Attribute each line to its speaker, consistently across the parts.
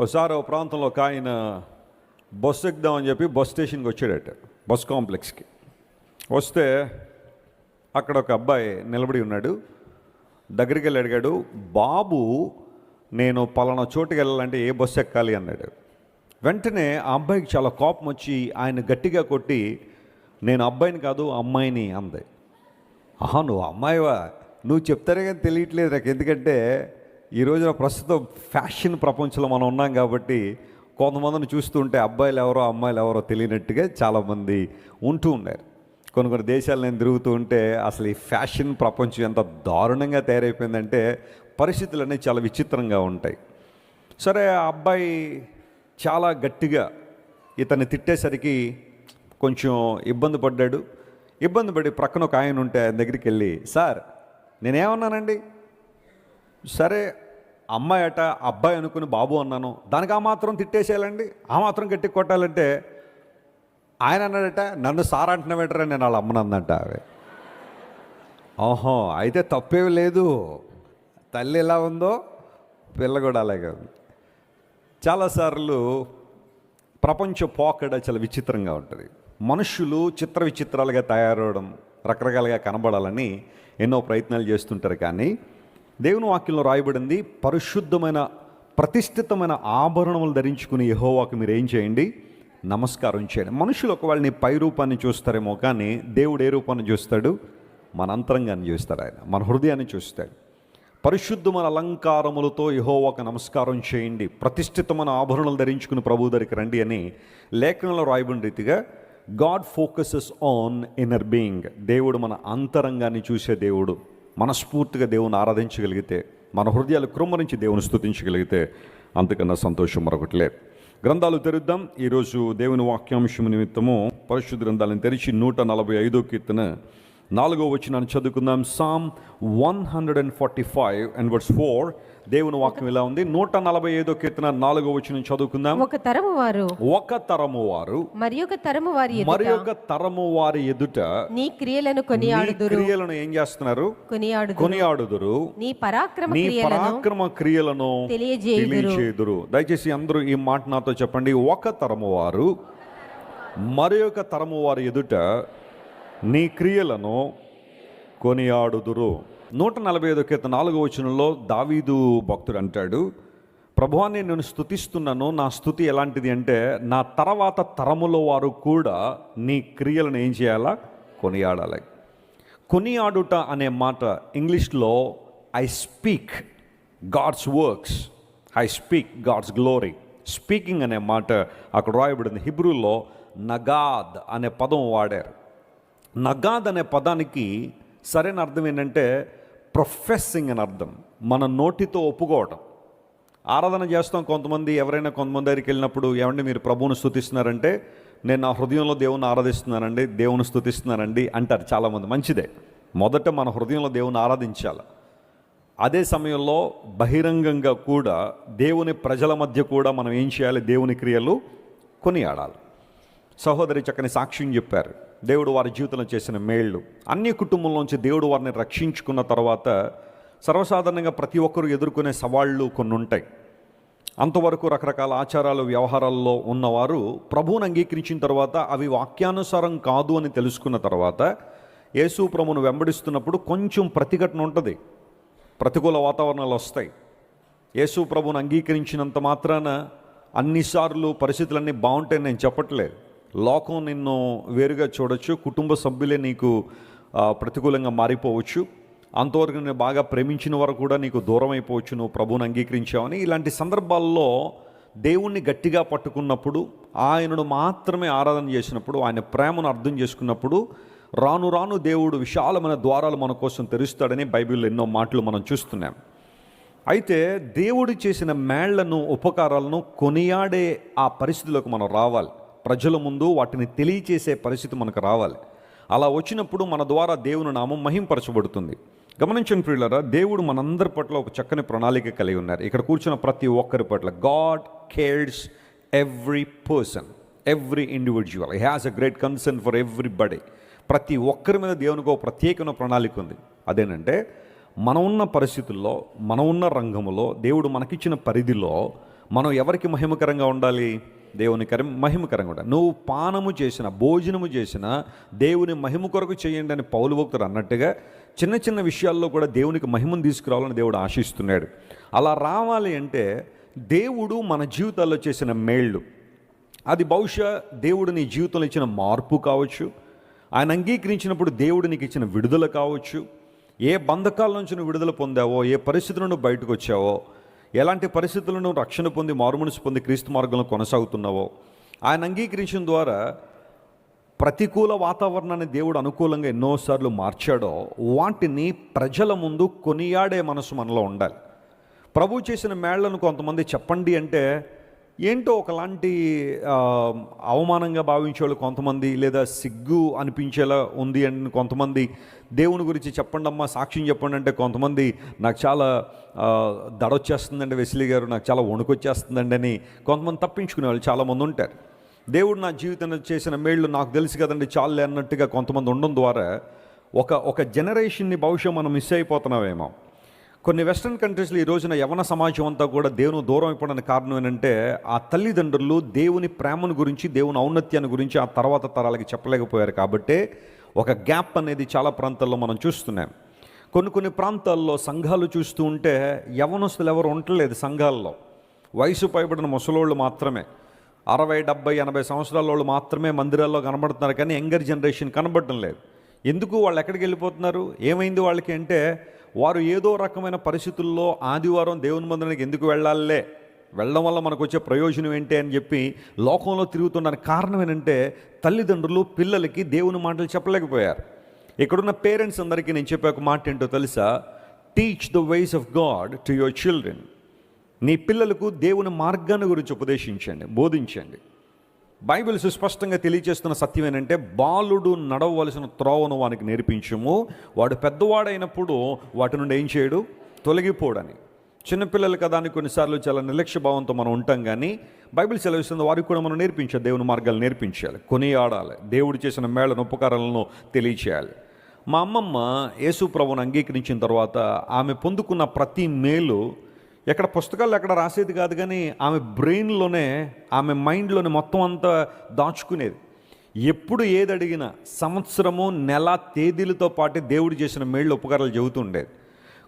Speaker 1: ఒకసారి ఓ ప్రాంతంలో ఒక ఆయన బస్సు ఎక్కుదామని చెప్పి బస్ స్టేషన్కి వచ్చాడట బస్ కాంప్లెక్స్కి. వస్తే అక్కడ ఒక అబ్బాయి నిలబడి ఉన్నాడు దగ్గరికి వెళ్ళి అడిగాడు బాబు నేను పలానా చోటుకి వెళ్ళాలంటే ఏ బస్సు ఎక్కాలి? అన్నాడు. వెంటనే ఆ అబ్బాయికి చాలా కోపం వచ్చి ఆయన గట్టిగా కొట్టి నేను అబ్బాయిని కాదు అమ్మాయిని అంది. ఆహా నువ్వు అమ్మాయివా? నువ్వు చెప్తారే కానీ తెలియట్లేదు నాకు ఎందుకంటే ఈ రోజున ప్రస్తుతం ఫ్యాషన్ ప్రపంచంలో మనం ఉన్నాం కాబట్టి కొంతమందిని చూస్తుంటే అబ్బాయిలు ఎవరో అమ్మాయిలు ఎవరో తెలియనట్టుగా చాలామంది ఉంటూ ఉన్నారు. కొన్ని కొన్ని దేశాలు నేను తిరుగుతూ ఉంటే అసలు ఈ ఫ్యాషన్ ప్రపంచం ఎంత దారుణంగా తయారైపోయిందంటే పరిస్థితులు అనేవి చాలా విచిత్రంగా ఉంటాయి. సరే ఆ అబ్బాయి చాలా గట్టిగా ఇతన్ని తిట్టేసరికి కొంచెం ఇబ్బంది పడ్డాడు. ఇబ్బంది పడి ప్రక్కన ఒక ఆయన ఉంటే ఆయన దగ్గరికి వెళ్ళి సార్ నేనేమన్నానండి? సరే అమ్మాయి అట అబ్బాయి అనుకుని బాబు అన్నాను. దానికి ఆ మాత్రం తిట్టేసేయాలండి? ఆ మాత్రం గట్టి కొట్టాలంటే ఆయన అన్నాడట నన్ను సార్ అంటున్నావేటరా నేను వాళ్ళ అమ్మనందంట అవి. ఓహో అయితే తప్పేమి లేదు. తల్లి ఎలా ఉందో పిల్ల కూడా అలాగే ఉంది. చాలాసార్లు ప్రపంచ పోకడ చాలా విచిత్రంగా ఉంటుంది. మనుషులు చిత్ర విచిత్రాలుగా తయారవడం రకరకాలుగా కనబడాలని ఎన్నో ప్రయత్నాలు చేస్తుంటారు కానీ దేవుని వాక్యంలో రాయబడింది పరిశుద్ధమైన ప్రతిష్ఠితమైన ఆభరణములు ధరించుకుని యహోవాకు మీరు ఏం చేయండి? నమస్కారం చేయండి. మనుషులు ఒకవేళ నీ పై రూపాన్ని చూస్తారేమో కానీ దేవుడు ఏ రూపాన్ని చూస్తాడు? మన అంతరంగాన్ని చూస్తాడు ఆయన మన హృదయాన్ని చూస్తాడు. పరిశుద్ధమైన అలంకారములతో యహోవాకు నమస్కారం చేయండి. ప్రతిష్ఠితమైన ఆభరణలు ధరించుకుని ప్రభు దగ్గరికి రండి అని లేఖనంలో రాయబడిన రీతిగా God focuses on inner being దేవుడు మన అంతరంగాన్ని చూసే దేవుడు. మనస్ఫూర్తిగా దేవుని ఆరాధించగలిగితే మన హృదయాలు కృమ్మరించి దేవుని స్థుతించగలిగితే అంతకన్నా సంతోషం మరొకటి లేదు గ్రంథాలు తెరుద్దాం. ఈరోజు దేవుని వాక్యాంశం నిమిత్తము పరిశుద్ధ గ్రంథాలను తెరిచి నూట నలభై ఐదో కీర్తన నాలుగో వచ్చినాన్ని చదువుకుందాం. Psalm one hundred and forty five and words four దేవుని వాక్యం ఇలా ఉంది. నూట నలభై ఐదో కీర్తన నాలుగో వచ్చిన చదువుకుందాం.
Speaker 2: ఒక తరము వారు.
Speaker 1: ఒక తరము వారు.
Speaker 2: మరి ఒక తరము వారి
Speaker 1: మరి ఒక తరము వారి ఎదుట
Speaker 2: నీ క్రియలను కొనియాడుదురు.
Speaker 1: క్రియలను ఏం చేస్తున్నారు?
Speaker 2: కొనియాడుదురు.
Speaker 1: కొనియాడుదురు.
Speaker 2: నీ పరాక్రమ
Speaker 1: నీ పరాక్రమ క్రియలను
Speaker 2: తెలియజేయుదురు.
Speaker 1: దయచేసి అందరూ ఈ మాట నాతో చెప్పండి. ఒక తరము వారు మరి ఒక తరము వారి ఎదుట నీ క్రియలను కొనియాడుదురు. నూట నలభై ఐదు కింద నాలుగో వచనంలో దావీదు భక్తుడు అంటాడు ప్రభువాన్ని నేను స్తుతిస్తున్నాను. నా స్థుతి ఎలాంటిది అంటే నా తర్వాత తరములో వారు కూడా నీ క్రియలను ఏం చేయాలా? కొనియాడాలి. కొనియాడుట అనే మాట ఇంగ్లీష్లో I speak God's works I speak God's glory speaking అనే మాట అక్కడ రాయబడింది. హిబ్రూలో నగాద్ అనే పదం వాడారు. నగాద్ అనే పదానికి సరైన అర్థం ఏంటంటే ప్రొఫెస్సింగ్ అని అర్థం. మన నోటితో ఒప్పుకోవటం. ఆరాధన చేస్తాం కొంతమంది ఎవరైనా కొంతమంది దగ్గరికి వెళ్ళినప్పుడు ఏమండి మీరు ప్రభువును స్థుతిస్తున్నారంటే నేను నా హృదయంలో దేవుని ఆరాధిస్తున్నానండి దేవుని స్థుతిస్తున్నానండి అంటారు చాలామంది. మంచిదే. మొదట మన హృదయంలో దేవుని ఆరాధించాలి. అదే సమయంలో బహిరంగంగా కూడా దేవుని ప్రజల మధ్య కూడా మనం ఏం చేయాలి? దేవుని క్రియలు కొనియాడాలి. సహోదరి చక్కని సాక్ష్యం చెప్పారు. దేవుడు వారి జీవితంలో చేసిన మేళ్ళు అన్ని కుటుంబంలోంచి దేవుడు వారిని రక్షించుకున్న తర్వాత సర్వసాధారణంగా ప్రతి ఒక్కరు ఎదుర్కొనే సవాళ్ళు కొన్ని ఉంటాయి. అంతవరకు రకరకాల ఆచారాలు వ్యవహారాల్లో ఉన్నవారు ప్రభువును అంగీకరించిన తర్వాత అవి వాక్యానుసారం కాదు అని తెలుసుకున్న తర్వాత యేసు ప్రభును వెంబడిస్తున్నప్పుడు కొంచెం ప్రతిఘటన ఉంటుంది. ప్రతికూల వాతావరణాలు వస్తాయి. యేసు ప్రభును అంగీకరించినంత మాత్రాన అన్నిసార్లు పరిస్థితులన్నీ బాగుంటాయని నేను చెప్పట్లేదు. లోకం నిన్ను వేరుగా చూడొచ్చు కుటుంబ సభ్యులే నీకు ప్రతికూలంగా మారిపోవచ్చు. అంతవరకు నేను బాగా ప్రేమించిన వారు కూడా నీకు దూరం అయిపోవచ్చు నువ్వు ప్రభువుని అంగీకరించావని. ఇలాంటి సందర్భాల్లో దేవుణ్ణి గట్టిగా పట్టుకున్నప్పుడు ఆయనను మాత్రమే ఆరాధన చేసినప్పుడు ఆయన ప్రేమను అర్థం చేసుకున్నప్పుడు రాను రాను దేవుడు విశాలమైన ద్వారాలు మన కోసం తెరుస్తాడని బైబిల్లో ఎన్నో మాటలు మనం చూస్తున్నాం. అయితే దేవుడు చేసిన మేళ్ళను ఉపకారాలను కొనియాడే ఆ పరిస్థితిలోకి మనం రావాలి. ప్రజల ముందు వాటిని తెలియచేసే పరిస్థితి మనకు రావాలి. అలా వచ్చినప్పుడు మన ద్వారా దేవుని నామం మహింపరచబడుతుంది. గమనించండి ప్రియులరా దేవుడు మనందరి పట్ల ఒక చక్కని ప్రణాళిక కలిగి ఉన్నారు. ఇక్కడ కూర్చున్న ప్రతి ఒక్కరి పట్ల God cares every person every individual he has a great concern for everybody ప్రతి ఒక్కరి మీద దేవునికి ఒక ప్రత్యేకమైన ప్రణాళిక ఉంది. అదేనంటే మనం ఉన్న పరిస్థితుల్లో మనం ఉన్న రంగంలో దేవుడు మనకిచ్చిన పరిధిలో మనం ఎవరికి మహిమకరంగా ఉండాలి? దేవుని కరం మహిమకరంగా ఉండాలి నువ్వు పానము చేసిన భోజనము చేసిన దేవుని మహిమ కొరకు చేయండి అని పౌలు భక్తుడు అన్నట్టుగా చిన్న చిన్న విషయాల్లో కూడా దేవునికి మహిమను తీసుకురావాలని దేవుడు ఆశిస్తున్నాడు. అలా రావాలి అంటే దేవుడు మన జీవితాల్లో చేసిన మేళ్ళు అది బహుశా దేవుడు నీ జీవితంలో ఇచ్చిన మార్పు కావచ్చు. ఆయన అంగీకరించినప్పుడు దేవుడు నీకు ఇచ్చిన విడుదల కావచ్చు. ఏ బంధకాల నుంచి నువ్వు విడుదల పొందావో ఏ పరిస్థితుల నుండి బయటకు వచ్చావో ఎలాంటి పరిస్థితులను రక్షణ పొంది మారుమనిసి పొంది క్రీస్తు మార్గంలో కొనసాగుతున్నావో? ఆయన అంగీకరించడం ద్వారా ప్రతికూల వాతావరణాన్ని దేవుడు అనుకూలంగా ఎన్నోసార్లు మార్చాడో వాటిని ప్రజల ముందు కొనియాడే మనసు మనలో ఉండాలి. ప్రభు చేసిన మేళ్ళను కొంతమంది చెప్పండి అంటే ఏంటో ఒకలాంటి అవమానంగా అవమానంగా భావించేవాళ్ళు కొంతమంది లేదా సిగ్గు అనిపించేలా ఉంది అని కొంతమంది దేవుని గురించి చెప్పండి అమ్మా సాక్ష్యం చెప్పండి అంటే కొంతమంది నాకు చాలా దడొచ్చేస్తుందండి వెసిలి గారు నాకు చాలా వణుకొచ్చేస్తుందండి అని కొంతమంది తప్పించుకునే వాళ్ళు చాలామంది ఉంటారు. దేవుడు నా జీవితంలో చేసిన మేళ్ళు నాకు తెలుసు కదండి చాలే అన్నట్టుగా కొంతమంది ఉండడం ద్వారా ఒక ఒక జనరేషన్ని బహుశా మనం మిస్ అయిపోతున్నామేమో. కొన్ని వెస్ట్రన్ కంట్రీస్లో ఈ రోజున యవన సమాజం అంతా కూడా దేవుని దూరం అయిపోవడానికి కారణం ఏంటంటే ఆ తల్లిదండ్రులు దేవుని ప్రేమను గురించి దేవుని ఔన్నత్యాన్ని గురించి ఆ తర్వాత తరాలకి చెప్పలేకపోయారు కాబట్టే ఒక గ్యాప్ అనేది చాలా ప్రాంతాల్లో మనం చూస్తున్నాం. కొన్ని కొన్ని ప్రాంతాల్లో సంఘాలు చూస్తూ ఉంటే యవనస్తులు ఎవరు ఉండలేదు సంఘాల్లో. వయసు పైబడిన ముసలోళ్ళు మాత్రమే. అరవై డెబ్బై ఎనభై సంవత్సరాల వాళ్ళు మాత్రమే మందిరాల్లో కనబడుతున్నారు కానీ యంగర్ జనరేషన్ కనబడటం లేదు. ఎందుకు వాళ్ళు ఎక్కడికి వెళ్ళిపోతున్నారు? ఏమైంది వాళ్ళకి అంటే వారు ఏదో రకమైన పరిస్థితుల్లో ఆదివారం దేవుని మందిరానికి ఎందుకు వెళ్ళాలే వెళ్ళడం వల్ల మనకు వచ్చే ప్రయోజనం ఏంటి అని చెప్పి లోకంలో తిరుగుతున్న కారణం ఏంటంటే తల్లిదండ్రులు పిల్లలకి దేవుని మాటలు చెప్పలేకపోయారు. ఇక్కడున్న పేరెంట్స్ అందరికీ నేను చెప్పే ఒక మాట ఏంటో తెలుసా? Teach the ways of God to your children నీ పిల్లలకు దేవుని మార్గాన్ని గురించి ఉపదేశించండి బోధించండి. బైబిల్ సుస్పష్టంగా తెలియజేస్తున్న సత్యం ఏంటంటే బాలుడు నడవలసిన త్రోవను వానికి నేర్పించము. వాడు పెద్దవాడైనప్పుడు వాటి నుండి ఏం చేయడు? తొలగిపోడని. చిన్నపిల్లలు కదా అని కొన్నిసార్లు చాలా నిర్లక్ష్య భావంతో మనం ఉంటాం కానీ బైబిల్ సెలవిస్తుంది వారికి కూడా మనం నేర్పించాలి దేవుని మార్గాలు నేర్పించాలి కొనియాడాలి దేవుడు చేసిన మేళను ఉపకారాలను తెలియచేయాలి. మా అమ్మమ్మ యేసు ప్రభువును అంగీకరించిన తర్వాత ఆమె పొందుకున్న ప్రతి మేలు ఎక్కడ పుస్తకాలు ఎక్కడ రాసేది కాదు కానీ ఆమె బ్రెయిన్లోనే ఆమె మైండ్లోనే మొత్తం అంతా దాచుకునేది. ఎప్పుడు ఏది అడిగినా సంవత్సరము నెల తేదీలతో పాటు దేవుడు చేసిన మేళ్ళు ఉపకారాలు చెబుతుండేది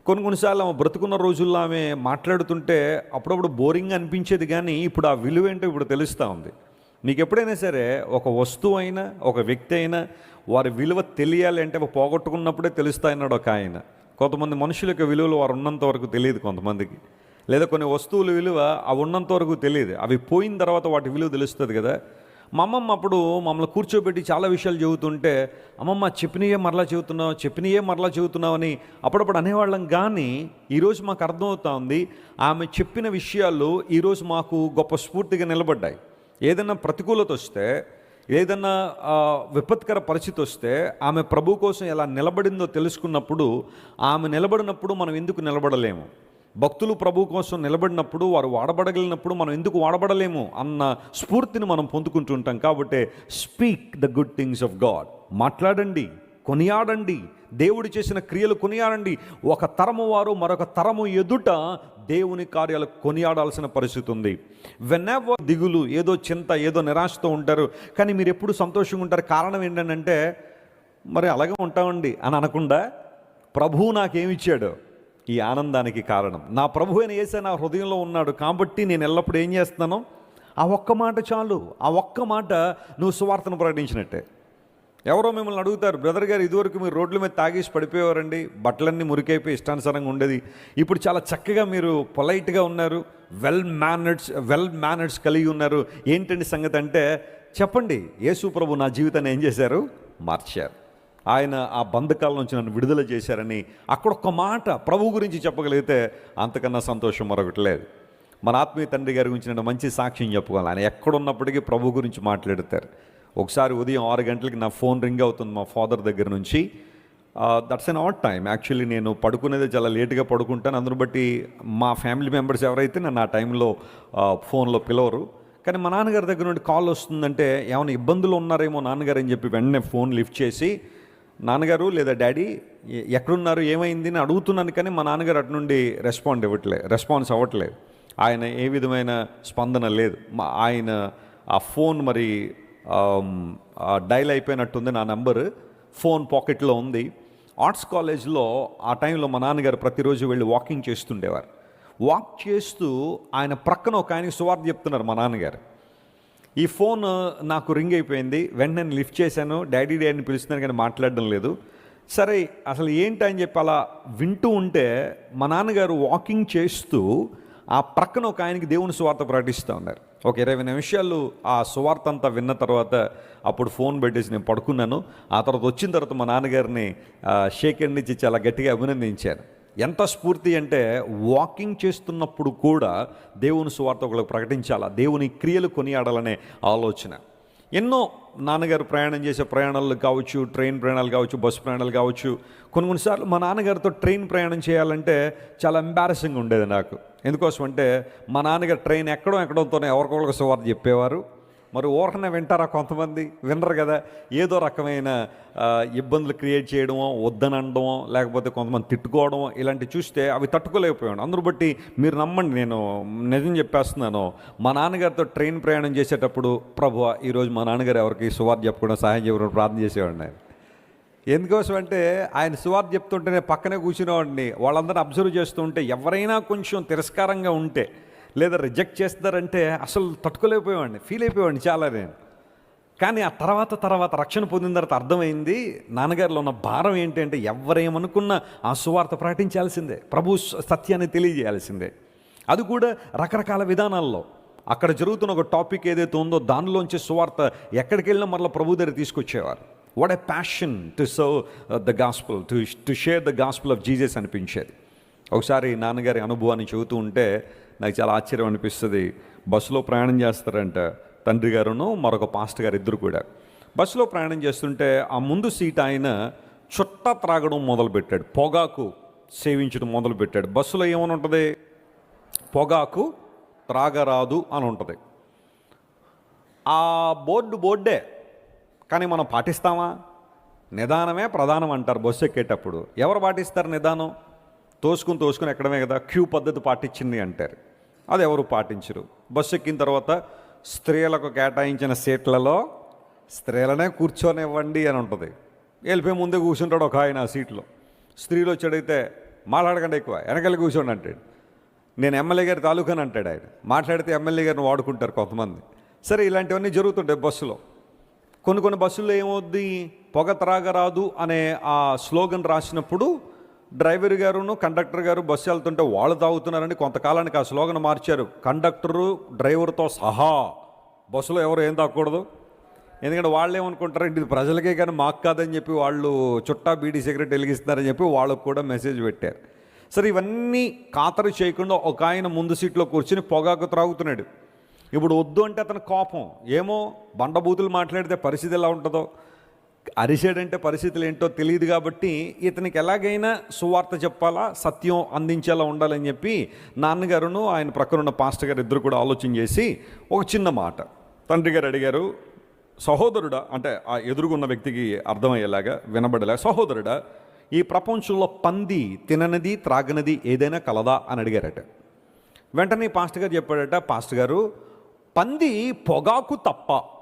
Speaker 1: కొన్ని కొన్నిసార్లు ఆమె బ్రతుకున్న రోజుల్లో ఆమె మాట్లాడుతుంటే అప్పుడప్పుడు బోరింగ్ అనిపించేది కానీ ఇప్పుడు ఆ విలువ ఏంటో ఇప్పుడు తెలుస్తూ ఉంది. మీకు ఎప్పుడైనా సరే ఒక వస్తువు అయినా ఒక వ్యక్తి అయినా వారి విలువ తెలియాలి అంటే పోగొట్టుకున్నప్పుడే తెలుస్తాయన్నాడు ఒక ఆయన. కొంతమంది మనుషుల యొక్క విలువలు వారు ఉన్నంత వరకు తెలియదు కొంతమందికి. లేదా కొన్ని వస్తువుల విలువ అవి ఉన్నంత వరకు తెలియదు. అవి పోయిన తర్వాత వాటి విలువ తెలుస్తుంది కదా. మా అమ్మమ్మ అప్పుడు మమ్మల్ని కూర్చోబెట్టి చాలా విషయాలు చెబుతుంటే అమ్మమ్మ చెప్పినయే మరలా చెబుతున్నావు చెప్పినయే మరలా చెబుతున్నావు అని అప్పుడప్పుడు అనేవాళ్ళం. కానీ ఈరోజు మాకు అర్థమవుతా ఉంది ఆమె చెప్పిన విషయాలు ఈరోజు మాకు గొప్ప స్ఫూర్తిగా నిలబడ్డాయి. ఏదైనా ప్రతికూలత వస్తే ఏదైనా విపత్కర పరిస్థితి వస్తే ఆమె ప్రభు కోసం ఎలా నిలబడిందో తెలుసుకున్నప్పుడు ఆమె నిలబడినప్పుడు మనం ఎందుకు నిలబడలేము? భక్తులు ప్రభు కోసం నిలబడినప్పుడు వారు వాడబడగలిగినప్పుడు మనం ఎందుకు వాడబడలేము అన్న స్ఫూర్తిని మనం పొందుకుంటుంటాం కాబట్టి speak the good things of God మాట్లాడండి కొనియాడండి దేవుడు చేసిన క్రియలు కొనియాడండి. ఒక తరము వారు మరొక తరము ఎదుట దేవుని కార్యాలు కొనియాడాల్సిన పరిస్థితి ఉంది. వెనెవర్ దిగులు ఏదో చింత ఏదో నిరాశతో ఉంటారు కానీ మీరు ఎప్పుడు సంతోషంగా ఉంటారు? కారణం ఏంటంటే మరి అలాగే ఉంటామండి అని అనకుండా ప్రభువు నాకేమిచ్చాడు ఈ ఆనందానికి కారణం. నా ప్రభు అయిన యేసే నా హృదయంలో ఉన్నాడు కాబట్టి నేను ఎల్లప్పుడూ ఏం చేస్తున్నాను? ఆ ఒక్క మాట చాలు. ఆ ఒక్క మాట నువ్వు సువార్తను ప్రకటించినట్టే. ఎవరో మిమ్మల్ని అడుగుతారు బ్రదర్ గారు ఇదివరకు మీరు రోడ్ల మీద తాగేసి పడిపోయేవారండి. బట్టలన్నీ మురికైపోయి ఇష్టానుసారంగా ఉండేది. ఇప్పుడు చాలా చక్కగా మీరు పొలైట్గా ఉన్నారు. వెల్ మేనర్డ్స్ వెల్ మేనర్డ్స్ కలిగి ఉన్నారు. ఏంటండి సంగతి అంటే చెప్పండి. యేసు ప్రభు నా జీవితాన్ని ఏం చేశారు? మార్చారు. ఆయన ఆ బంధకాల నుంచి నన్ను విడుదల చేశారని అక్కడ ఒక్క మాట ప్రభు గురించి చెప్పగలిగితే అంతకన్నా సంతోషం మరొకటి లేదు. మన ఆత్మీయ తండ్రి గారి గురించి నేను మంచి సాక్ష్యం చెప్పుకోవాలి. ఆయన ఎక్కడున్నప్పటికీ ప్రభు గురించి మాట్లాడతారు. ఒకసారి ఉదయం ఆరు గంటలకి నా ఫోన్ రింగ్ అవుతుంది మా ఫాదర్ దగ్గర నుంచి. That's an odd time actually నేను పడుకునేది చాలా లేట్గా పడుకుంటాను. అందును బట్టి మా ఫ్యామిలీ మెంబర్స్ ఎవరైతే నన్ను ఆ టైంలో ఫోన్లో పిలవరు. కానీ మా నాన్నగారి దగ్గర నుండి కాల్ వస్తుందంటే ఏమైనా ఇబ్బందులు ఉన్నారేమో నాన్నగారు అని చెప్పి వెంటనే ఫోన్ లిఫ్ట్ చేసి నాన్నగారు లేదా డాడీ ఎక్కడున్నారు ఏమైంది అని అడుగుతున్నాను కానీ మా నాన్నగారు అటు నుండి రెస్పాండ్ ఇవ్వట్లే రెస్పాన్స్ అవ్వట్లేదు. ఆయన ఏ విధమైన స్పందన లేదు. మా ఆయన ఆ ఫోన్ మరి డైల్ అయిపోయినట్టుంది నా నెంబర్. ఫోన్ పాకెట్లో ఉంది. ఆర్ట్స్ కాలేజ్లో ఆ టైంలో మా నాన్నగారు ప్రతిరోజు వెళ్ళి వాకింగ్ చేస్తుండేవారు. వాక్ చేస్తూ ఆయన ప్రక్కన ఒక ఆయనకి సువార్త చెప్తున్నారు మా నాన్నగారు. ఈ ఫోన్ నాకు రింగ్ అయిపోయింది. వెంటనే నేను లిఫ్ట్ చేశాను. డాడీ డాడీని పిలుస్తున్నాను కానీ మాట్లాడడం లేదు. సరే అసలు ఏంటి అని చెప్పి అలా వింటూ ఉంటే మా నాన్నగారు వాకింగ్ చేస్తూ ఆ ప్రక్కన ఒక ఆయనకి దేవుని సువార్త ప్రకటిస్తూ ఉన్నారు. ఒక ఇరవై నిమిషాలు ఆ సువార్త అంతా విన్న తర్వాత అప్పుడు ఫోన్ పెట్టేసి నేను పడుకున్నాను. ఆ తర్వాత వచ్చిన తర్వాత మా నాన్నగారిని షేక్ అండ్ ఇచ్చి చాలా గట్టిగా అభినందించాను. ఎంత స్ఫూర్తి అంటే వాకింగ్ చేస్తున్నప్పుడు కూడా దేవుని సువార్త ఒకరికి ప్రకటించాలా? దేవుని క్రియలు కొనియాడాలనే ఆలోచన. ఎన్నో నాన్నగారు ప్రయాణం చేసే ప్రయాణాలు కావచ్చు ట్రైన్ ప్రయాణాలు కావచ్చు బస్సు ప్రయాణాలు కావచ్చు. కొన్ని కొన్నిసార్లు మా నాన్నగారితో ట్రైన్ ప్రయాణం చేయాలంటే చాలా ఎంబారసింగ్ ఉండేది నాకు. ఎందుకోసం అంటే మా నాన్నగారు ట్రైన్ ఎక్కడం ఎక్కడంతోనే ఎవరికొకరికి సువార్త చెప్పేవారు. మరి ఊరకనే వింటారా కొంతమంది? వినరు కదా. ఏదో రకమైన ఇబ్బందులు క్రియేట్ చేయడమో వద్దనడమో లేకపోతే కొంతమంది తిట్టుకోవడం ఇలాంటివి చూస్తే అవి తట్టుకోలేకపోయాను. అందరూ బట్టి మీరు నమ్మండి నేను నిజం చెప్పేస్తున్నాను. మా నాన్నగారితో ట్రైన్ ప్రయాణం చేసేటప్పుడు ప్రభు ఈరోజు మా నాన్నగారు ఎవరికి సువార్త చెప్పకుండా సహాయం చేయకుండా ప్రార్థన చేసేవాడిని ఆయన. ఎందుకోసం అంటే ఆయన సువార్త చెప్తుంటే నేను పక్కనే కూర్చునేవాడిని. వాళ్ళందరూ అబ్జర్వ్ చేస్తుంటే ఎవరైనా కొంచెం తిరస్కారంగా ఉంటే లేదా రిజెక్ట్ చేస్తారంటే అసలు తట్టుకోలేకపోయేవాడిని ఫీల్ అయిపోయేవాడిని చాలా నేను కానీ ఆ తర్వాత తర్వాత రక్షణ పొందిన తర్వాత అర్థమైంది నాన్నగారిలో ఉన్న భారం ఏంటంటే ఎవరేమనుకున్నా ఆ సువార్త ప్రకటించాల్సిందే ప్రభు సత్యాన్ని తెలియజేయాల్సిందే. అది కూడా రకరకాల విధానాల్లో. అక్కడ జరుగుతున్న ఒక టాపిక్ ఏదైతే ఉందో దానిలోంచి సువార్త ఎక్కడికి వెళ్ళినా మరలా ప్రభు దగ్గర తీసుకొచ్చేవారు. What a passion to serve the gospel to to share the gospel of Jesus అనిపించేది. ఒకసారి నాన్నగారి అనుభవాన్ని చెబుతూ ఉంటే నాకు చాలా ఆశ్చర్యం అనిపిస్తుంది. బస్సులో ప్రయాణం చేస్తారంట. తండ్రి గారును మరొక పాస్టర్ గారు ఇద్దరు కూడా. బస్సులో ప్రయాణం చేస్తుంటే ఆ ముందు సీట్ ఆయన చుట్ట త్రాగడం మొదలుపెట్టాడు. పొగాకు సేవించడం మొదలుపెట్టాడు. బస్సులో ఏమని ఉంటుంది? పొగాకు త్రాగరాదు అని ఉంటుంది. ఆ బోర్డు బోర్డే. కానీ మనం పాటిస్తామా? నిదానమే ప్రధానం అంటారు బస్సు ఎక్కేటప్పుడు. ఎవరు పాటిస్తారు నిదానం? తోసుకుని తోసుకుని ఎక్కడమే కదా క్యూ పద్ధతి పాటించింది అంటారు. అది ఎవరు పాటించరు. బస్సు ఎక్కిన తర్వాత స్త్రీలకు కేటాయించిన సీట్లలో స్త్రీలనే కూర్చొనివ్వండి అని ఉంటుంది. వెళ్ళిపోయి ముందే కూర్చుంటాడు ఒక ఆయన ఆ సీట్లో. స్త్రీలు వచ్చి అడిగితే మాట్లాడకండి ఎక్కువ వెనకాల కూర్చోండి అంటాడు. నేను ఎమ్మెల్యే గారి తాలూకాని అంటాడు ఆయన. మాట్లాడితే ఎమ్మెల్యే గారిని వాడుకుంటారు కొంతమంది. సరే ఇలాంటివన్నీ జరుగుతుంటాయి బస్సులో. కొన్ని కొన్ని బస్సుల్లో ఏమవుద్ది? పొగ త్రాగరాదు అనే ఆ స్లోగన్ రాసినప్పుడు డ్రైవర్ గారును కండక్టర్ గారు బస్సు వెళ్తుంటే వాళ్ళు తాగుతున్నారని కొంతకాలానికి ఆ స్లోగన్ మార్చారు. కండక్టరు డ్రైవర్తో సహా బస్సులో ఎవరు ఏం తాగకూడదు. ఎందుకంటే వాళ్ళు ఏమనుకుంటారు ఇది ప్రజలకే కానీ మాకు కాదని చెప్పి వాళ్ళు చుట్టా బీడీ సిగరెట్ వెలిగిస్తున్నారని చెప్పి వాళ్ళకు కూడా మెసేజ్ పెట్టారు. సరే ఇవన్నీ ఖాతరు చేయకుండా ఒక ఆయన ముందు సీట్లో కూర్చుని పొగాకు త్రాగుతున్నాడు. ఇప్పుడు వద్దు అంటే అతని కోపం. ఏమో బండబూతులు మాట్లాడితే పరిస్థితి ఎలా ఉంటుందో. అరిసేడంటే పరిస్థితులు ఏంటో తెలియదు కాబట్టి ఇతనికి ఎలాగైనా సువార్త చెప్పాలా సత్యం అందించేలా ఉండాలని చెప్పి నాన్నగారును ఆయన ప్రక్కనున్న పాస్టర్ గారు ఇద్దరు కూడా ఆలోచన చేసి ఒక చిన్న మాట. తండ్రి గారు అడిగారు సహోదరుడా అంటే ఆ ఎదురుగున్న వ్యక్తికి అర్థమయ్యేలాగా వినబడేలా సహోదరుడా ఈ ప్రపంచంలో పంది తిననిది త్రాగనిది ఏదైనా కలదా? అని అడిగారట. వెంటనే పాస్టర్ గారు చెప్పాడట పాస్టర్ గారు పంది పొగాకు తప్ప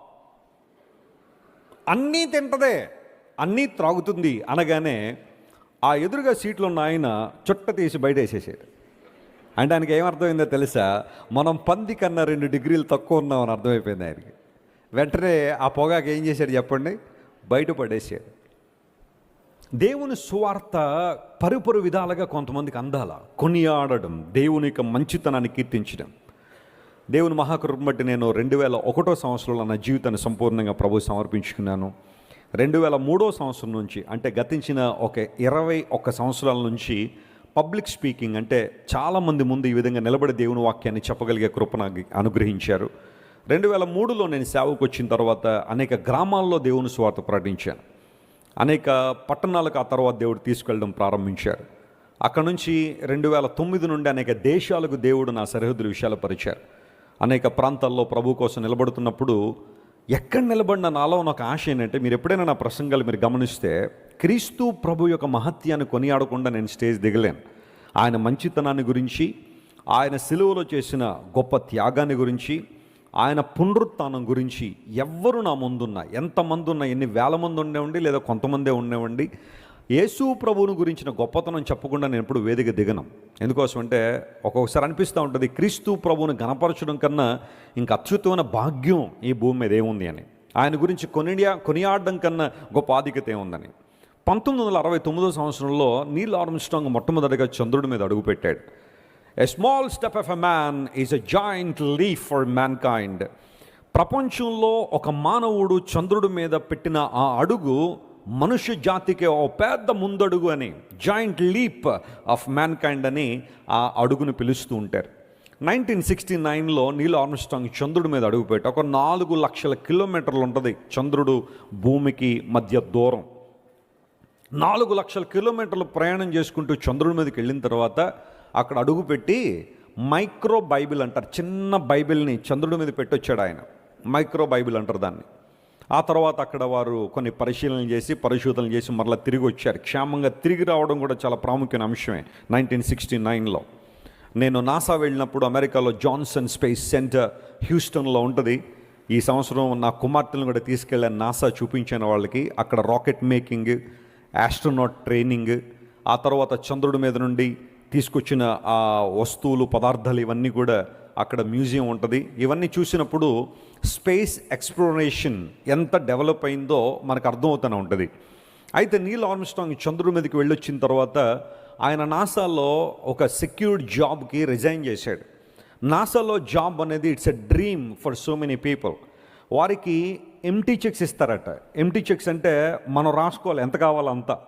Speaker 1: అన్నీ తింటదే అన్నీ త్రాగుతుంది అనగానే ఆ ఎదురుగా సీట్లు ఉన్న ఆయన చుట్ట తీసి బయట వేసేసాడు అంటే ఆయనకి ఏమర్థమైందో తెలుసా? మనం పంది కన్నా రెండు డిగ్రీలు తక్కువ ఉన్నామని అర్థమైపోయింది ఆయనకి. వెంటనే ఆ పొగాకు ఏం చేశాడు చెప్పండి? బయట పడేసాడు. దేవుని సువార్త పరుపరు విధాలుగా కొంతమందికి అందాల. కొనియాడడం దేవుని యొక్క మంచితనాన్ని కీర్తించడం. దేవుని మహాకృపను బట్టి నేను రెండు వేల ఒకటో సంవత్సరంలో నా జీవితాన్ని సంపూర్ణంగా ప్రభు సమర్పించుకున్నాను. రెండు వేల మూడో సంవత్సరం నుంచి అంటే గతించిన ఒక ఇరవై ఒక్క సంవత్సరాల నుంచి పబ్లిక్ స్పీకింగ్ అంటే చాలామంది ముందు ఈ విధంగా నిలబడి దేవుని వాక్యాన్ని చెప్పగలిగే కృప అనుగ్రహించారు. రెండు వేల మూడులో నేను సేవకు వచ్చిన తర్వాత అనేక గ్రామాల్లో దేవుని స్వార్థ ప్రకటించాను. అనేక పట్టణాలకు ఆ తర్వాత దేవుడు తీసుకెళ్ళడం ప్రారంభించారు. అక్కడ నుంచి రెండు వేల తొమ్మిది నుండి అనేక దేశాలకు దేవుడు నా సరిహద్దులు విషయాలు పరిచారు. అనేక ప్రాంతాల్లో ప్రభు కోసం నిలబడుతున్నప్పుడు ఎక్కడ నిలబడిన నాలో ఉన్న ఒక ఆశ ఏంటంటే మీరు ఎప్పుడైనా నా ప్రసంగాలు మీరు గమనిస్తే క్రీస్తు ప్రభు యొక్క మహత్యాన్ని కొనియాడకుండా నేను స్టేజ్ దిగలేను. ఆయన మంచితనాన్ని గురించి ఆయన సిలువలో చేసిన గొప్ప త్యాగాన్ని గురించి ఆయన పునరుత్థానం గురించి ఎవ్వరు నా ముందున్నా ఎంతమంది ఉన్నా ఎన్ని వేల మంది ఉండేవండి లేదా కొంతమందే ఉండేవండి యేసు ప్రభువును గురించిన గొప్పతనం చెప్పకుండా నేను ఎప్పుడు వేదిక దిగను. ఎందుకోసం అంటే ఒక్కొక్కసారి అనిపిస్తూ ఉంటుంది క్రీస్తు ప్రభువును గణపరచడం కన్నా ఇంకా అత్యుత్తమైన భాగ్యం ఈ భూమి మీద ఏముంది అని. ఆయన గురించి కొనియా కొనియాడడం కన్నా గొప్ప ఆధిక్యత ఏముందని. పంతొమ్మిది వందల అరవై తొమ్మిదో సంవత్సరంలో నీల్ ఆర్మ్స్ట్రాంగ్ మొట్టమొదటిగా చంద్రుడి మీద అడుగుపెట్టాడు a small step of a man is a giant leap for mankind ప్రపంచంలో ఒక మానవుడు చంద్రుడి మీద పెట్టిన ఆ అడుగు మనుష్య జాతికి ఓ పెద్ద ముందడుగు అని giant leap of mankind అని ఆ అడుగును పిలుస్తూ ఉంటారు. నైన్టీన్ సిక్స్టీ నైన్లో నీల్ ఆర్మ్స్టాంగ్ చంద్రుడి మీద అడుగుపెట్టి ఒక నాలుగు లక్షల కిలోమీటర్లు ఉంటుంది చంద్రుడు భూమికి మధ్య దూరం. నాలుగు లక్షల కిలోమీటర్లు ప్రయాణం చేసుకుంటూ చంద్రుడి మీదకి వెళ్ళిన తర్వాత అక్కడ అడుగుపెట్టి మైక్రో బైబిల్ అంటారు. చిన్న బైబిల్ని చంద్రుడి మీద పెట్టొచ్చాడు ఆయన. మైక్రో బైబిల్ అంటారు దాన్ని. ఆ తర్వాత అక్కడ వారు కొన్ని పరిశీలనలు చేసి పరిశోధనలు చేసి మరలా తిరిగి వచ్చారు. క్షేమంగా తిరిగి రావడం కూడా చాలా ప్రాముఖ్యమైన అంశమే నైన్టీన్ సిక్స్టీ నైన్లో. నేను నాసా వెళ్ళినప్పుడు అమెరికాలో జాన్సన్ స్పేస్ సెంటర్ హ్యూస్టన్లో ఉంటుంది. ఈ సంవత్సరం నా కుమార్తెలను కూడా తీసుకెళ్ళాను. నాసా చూపించిన వాళ్ళకి. అక్కడ రాకెట్ మేకింగ్ ఆస్ట్రోనాట్ ట్రైనింగ్ ఆ తర్వాత చంద్రుడి మీద నుండి తీసుకొచ్చిన ఆ వస్తువులు పదార్థాలు ఇవన్నీ కూడా అక్కడ మ్యూజియం ఉంటుంది. ఇవన్నీ చూసినప్పుడు స్పేస్ ఎక్స్ప్లోరేషన్ ఎంత డెవలప్ అయిందో మనకు అర్థమవుతూనే ఉంటుంది. అయితే నీల్ ఆర్మ్స్ట్రాంగ్ చంద్రుడి మీదకి వెళ్ళొచ్చిన తర్వాత ఆయన నాసాలో ఒక సెక్యూర్డ్ జాబ్కి రిజైన్ చేశాడు. నాసాలో జాబ్ అనేది it's a dream for so many people. వారికి ఎంటీ చెక్స్ ఇస్తారట. ఎంటీ చెక్స్ అంటే మనం రాసుకోవాలి ఎంత కావాలో అంత.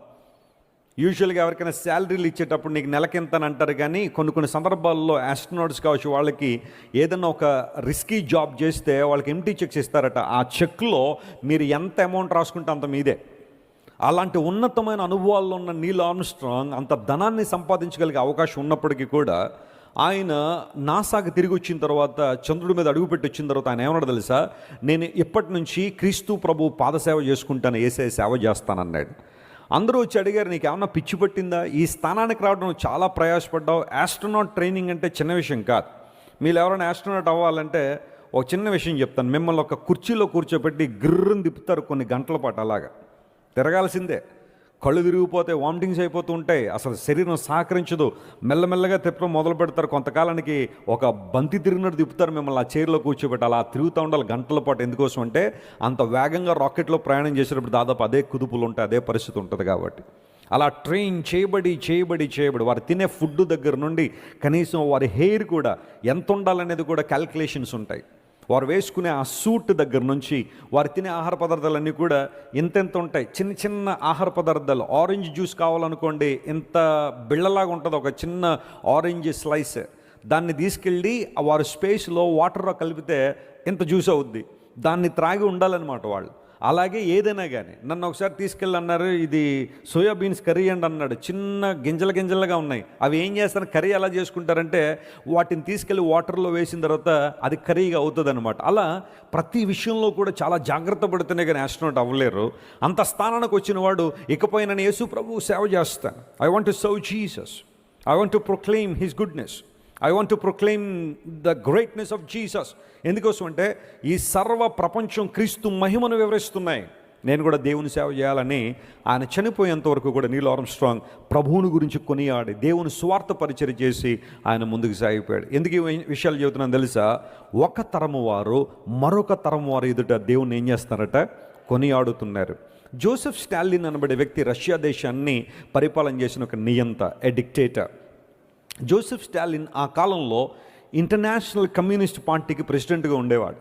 Speaker 1: యూజువల్గా ఎవరికైనా శాలరీలు ఇచ్చేటప్పుడు నీకు నెలకింత అని అంటారు కానీ కొన్ని కొన్ని సందర్భాల్లో ఆస్ట్రోనాట్స్ కావచ్చు వాళ్ళకి ఏదైనా ఒక రిస్కీ జాబ్ చేస్తే వాళ్ళకి ఎంటీ చెక్స్ ఇస్తారట. ఆ చెక్లో మీరు ఎంత అమౌంట్ రాసుకుంటే అంత మీదే. అలాంటి ఉన్నతమైన అనుభవాల్లో ఉన్న నీల్ ఆర్మ్స్ట్రాంగ్ అంత ధనాన్ని సంపాదించగలిగే అవకాశం ఉన్నప్పటికీ కూడా ఆయన నాసాకి తిరిగి వచ్చిన తర్వాత చంద్రుడి మీద అడుగుపెట్టి వచ్చిన తర్వాత ఆయన ఏమన్నాడు తెలుసా? నేను ఇప్పటి నుంచి క్రీస్తు ప్రభు పాదసేవ చేసుకుంటాను ఏసే సేవ చేస్తానన్నాడు. అందరూ వచ్చి అడిగారు నీకు ఏమన్నా పిచ్చి పట్టిందా? ఈ స్థానానికి రావడం చాలా ప్రయాసపడ్డావు. యాస్ట్రోనాట్ ట్రైనింగ్ అంటే చిన్న విషయం కాదు. మీరు ఎవరైనా యాస్ట్రోనాట్ అవ్వాలంటే ఒక చిన్న విషయం చెప్తాను. మిమ్మల్ని ఒక కుర్చీలో కూర్చోబెట్టి గిర్రని తిప్పుతారు కొన్ని గంటల పాటు అలాగా. తిరగాల్సిందే. కళ్ళు తిరిగిపోతే వామిటింగ్స్ అయిపోతూ ఉంటాయి. అసలు శరీరం సహకరించదు. మెల్లమెల్లగా తిప్పడం మొదలు పెడతారు. కొంతకాలానికి ఒక బంతి తిరిగినట్టు తిప్పుతారు మిమ్మల్ని ఆ చైర్లో కూర్చోబెట్టి. అలా తిరుగుతూ ఉండాలి గంటల పాటు. ఎందుకోసం అంటే అంత వేగంగా రాకెట్లో ప్రయాణం చేసేటప్పుడు దాదాపు అదే కుదుపులు ఉంటాయి. అదే పరిస్థితి ఉంటుంది కాబట్టి. అలా ట్రైన్ చేయబడి చేయబడి చేయబడి వారు తినే ఫుడ్ దగ్గర నుండి కనీసం వారి హెయిర్ కూడా ఎంత ఉండాలనేది కూడా క్యాల్కులేషన్స్ ఉంటాయి. వారు వేసుకునే ఆ సూట్ దగ్గర నుంచి వారు తినే ఆహార పదార్థాలన్నీ కూడా ఇంతెంత ఉంటాయి. చిన్న చిన్న ఆహార పదార్థాలు. ఆరెంజ్ జ్యూస్ కావాలనుకోండి ఇంత బిళ్ళలాగా ఉంటుంది. ఒక చిన్న ఆరెంజ్ స్లైస్. దాన్ని తీసుకెళ్ళి వారు స్పేస్లో వాటర్లో కలిపితే ఇంత జ్యూస్ అవుద్ది. దాన్ని త్రాగి ఉండాలన్నమాట వాళ్ళు. అలాగే ఏదైనా కానీ నన్ను ఒకసారి తీసుకెళ్ళి అన్నారు ఇది సోయాబీన్స్ కర్రీ అండి అన్నాడు. చిన్న గింజల గింజలుగా ఉన్నాయి. అవి ఏం చేస్తారు? కర్రీ ఎలా చేసుకుంటారంటే వాటిని తీసుకెళ్ళి వాటర్లో వేసిన తర్వాత అది కర్రీగా అవుతుంది అనమాట అలా ప్రతి విషయంలో కూడా చాలా జాగ్రత్త పడితేనే కానీ ఆస్ట్రోనాట్ అవ్వలేరు. అంత స్థానానికి వచ్చిన వాడు ఇకపై నేను యేసు ప్రభు సేవ చేస్తాను. I want to serve Jesus I want to proclaim his goodness I want to proclaim the greatness of Jesus ఎందుకోసం అంటే ఈ సర్వ ప్రపంచం క్రీస్తు మహిమను వివరిస్తున్నాయి. నేను కూడా దేవుని సేవ చేయాలని ఆయన చనిపోయేంత వరకు కూడా నీల్ ఆర్మ్స్ట్రాంగ్ ప్రభువుని గురించి కొనియాడి దేవుని స్వార్థ పరిచయం చేసి ఆయన ముందుకు సాగిపోయాడు. ఎందుకు ఈ విషయాలు చెబుతున్నాను తెలుసా? ఒక తరము వారు మరొక తరము వారు ఎదుట దేవుని ఏం చేస్తారట కొనియాడుతున్నారు. జోసెఫ్ స్టాలిన్ అనబడే వ్యక్తి రష్యా దేశాన్ని పరిపాలన చేసిన ఒక నియంత ఎ డిక్టేటర్ జోసెఫ్ స్టాలిన్ ఆ కాలంలో ఇంటర్నేషనల్ కమ్యూనిస్ట్ పార్టీకి ప్రెసిడెంట్గా ఉండేవాడు.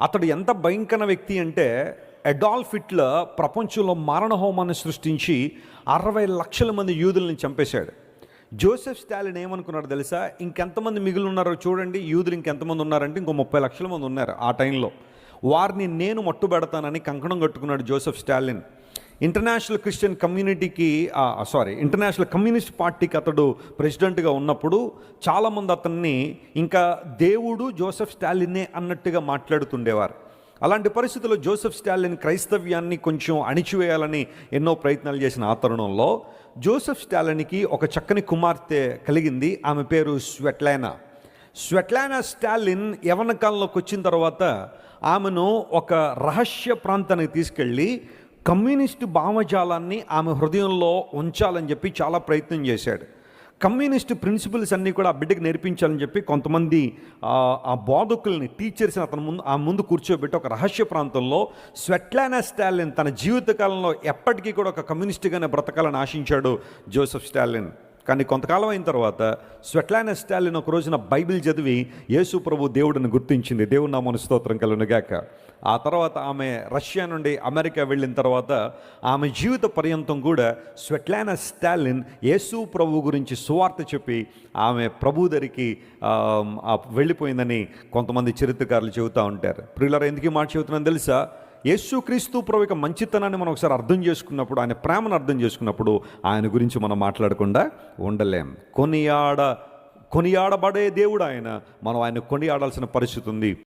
Speaker 1: అతడు ఎంత భయంకర వ్యక్తి అంటే అడాల్ఫ్ హిట్లర్ ప్రపంచంలో మారణ హోమాన్ని సృష్టించి అరవై లక్షల మంది యూదుల్ని చంపేశాడు. జోసెఫ్ స్టాలిన్ ఏమనుకున్నాడు తెలుసా? ఇంకెంతమంది మిగిలి ఉన్నారో చూడండి యూదులు ఇంకెంతమంది ఉన్నారంటే ఇంకో ముప్పై లక్షల మంది ఉన్నారు ఆ టైంలో. వారిని నేను మట్టుబెడతానని కంకణం కట్టుకున్నాడు జోసెఫ్ స్టాలిన్. ఇంటర్నేషనల్ క్రిస్టియన్ కమ్యూనిటీకి సారీ ఇంటర్నేషనల్ కమ్యూనిస్ట్ పార్టీకి అతడు ప్రెసిడెంట్గా ఉన్నప్పుడు చాలామంది అతన్ని ఇంకా దేవుడు జోసెఫ్ స్టాలినే అన్నట్టుగా మాట్లాడుతుండేవారు. అలాంటి పరిస్థితుల్లో జోసెఫ్ స్టాలిన్ క్రైస్తవ్యాన్ని కొంచెం అణిచివేయాలని ఎన్నో ప్రయత్నాలు చేసిన ఆ తరుణంలో జోసెఫ్ స్టాలిన్కి ఒక చక్కని కుమార్తె కలిగింది ఆమె పేరు స్వెట్లానా. స్వెట్లానా స్టాలిన్ యవన కాలంలోకి వచ్చిన తర్వాత ఆమెను ఒక రహస్య ప్రాంతానికి తీసుకెళ్ళి కమ్యూనిస్టు భావజాలాన్ని ఆమె హృదయంలో ఉంచాలని చెప్పి చాలా ప్రయత్నం చేశాడు. కమ్యూనిస్ట్ ప్రిన్సిపల్స్ అన్నీ కూడా ఆ బిడ్డకి నేర్పించాలని చెప్పి కొంతమంది ఆ, బోధకుల్ని టీచర్స్ని అతని ముందు ఆ ముందు కూర్చోబెట్టి ఒక రహస్య ప్రాంతంలో స్వెట్లానా స్టాలిన్ తన జీవితకాలంలో ఎప్పటికీ కూడా ఒక కమ్యూనిస్ట్గానే బ్రతకాలని ఆశించాడు జోసెఫ్ స్టాలిన్. కానీ కొంతకాలం అయిన తర్వాత స్వెట్లానా స్టాలిన్ ఒక రోజున బైబిల్ చదివి యేసు ప్రభు దేవుడిని గుర్తించింది. దేవుడు నా స్తోత్రం కలుగునుగాక. ఆ తర్వాత ఆమె రష్యా నుండి అమెరికా వెళ్ళిన తర్వాత ఆమె జీవిత పర్యంతం కూడా స్వెట్లానా స్టాలిన్ యేసు ప్రభు గురించి సువార్త చెప్పి ఆమె ప్రభు దరికి వెళ్ళిపోయిందని కొంతమంది చరిత్రకారులు చెబుతూ ఉంటారు. ప్రియులర్ ఎందుకు మాట చెబుతున్నాను తెలుసా? యేసుక్రీస్తు ప్రభు యొక్క మంచితనాన్ని మనం ఒకసారి అర్థం చేసుకున్నప్పుడు ఆయన ప్రేమను అర్థం చేసుకున్నప్పుడు ఆయన గురించి మనం మాట్లాడకుండా ఉండలేం. కొనియాడ కొనియాడబడే దేవుడు ఆయన. మనం ఆయన కొనియాడాల్సిన పరిస్థితి ఉంది.